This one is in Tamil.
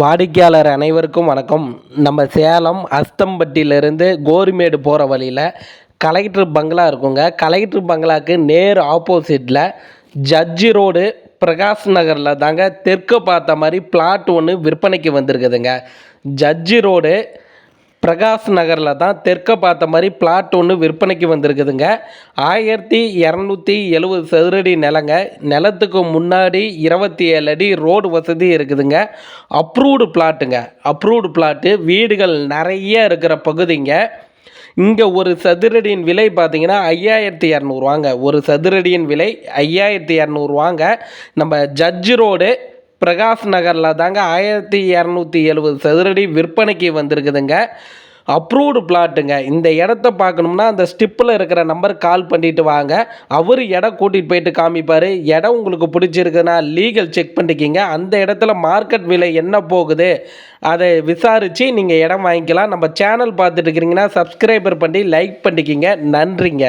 வாடிக்கையாளர் அனைவருக்கும் வணக்கம். நம்ம சேலம் அஸ்தம்பட்டியிலேருந்து கோரிமேடு போகிற வழியில் கலெக்டர் பங்களா இருக்குங்க. கலெக்டர் பங்களாக்கு நேர் ஆப்போசிட்டில் ஜட்ஜி ரோடு பிரகாஷ் நகரில் தாங்க தெற்கு பார்த்த மாதிரி பிளாட் ஒன்று விற்பனைக்கு வந்திருக்குதுங்க. ஜட்ஜி ரோடு பிரகாஷ் நகரில் தான் தெற்க பார்த்த மாதிரி பிளாட் ஒன்று விற்பனைக்கு வந்திருக்குதுங்க. ஆயிரத்தி இரநூத்தி எழுபது சதுரடி நிலங்க. நிலத்துக்கு முன்னாடி இருபத்தி ஏழு அடி ரோடு வசதி இருக்குதுங்க. அப்ரூவ்டு பிளாட்டுங்க. Approved plot. வீடுகள் நிறைய இருக்கிற பகுதிங்க. இங்கே ஒரு சதுரடியின் விலை பார்த்தீங்கன்னா ஐயாயிரத்தி இரநூறுவாங்க. ஒரு சதுரடியின் விலை ஐயாயிரத்தி இரநூறுவாங்க. நம்ம ஜட்ஜ் ரோடு பிரகாஷ் நகரில் தாங்க ஆயிரத்தி இரநூத்தி எழுபது சதுரடி விற்பனைக்கு வந்திருக்குதுங்க. அப்ரூவ்டு பிளாட்டுங்க இந்த இடத்த பார்க்கணும்னா அந்த ஸ்டிப்பில் இருக்கிற நம்பர் கால் பண்ணிட்டு வாங்க. அவர் இடம் கூட்டிகிட்டு போயிட்டு காமிப்பார். இடம் உங்களுக்கு பிடிச்சிருக்குன்னா லீகல் செக் பண்ணிக்கிங்க. அந்த இடத்துல மார்க்கெட் விலை என்ன போகுது அதை விசாரித்து நீங்கள் இடம் வாங்கிக்கலாம். நம்ம சேனல் பார்த்துட்டு இருக்கிறீங்கன்னா சப்ஸ்கிரைபர் பண்ணி லைக் பண்ணிக்கிங்க. நன்றிங்க.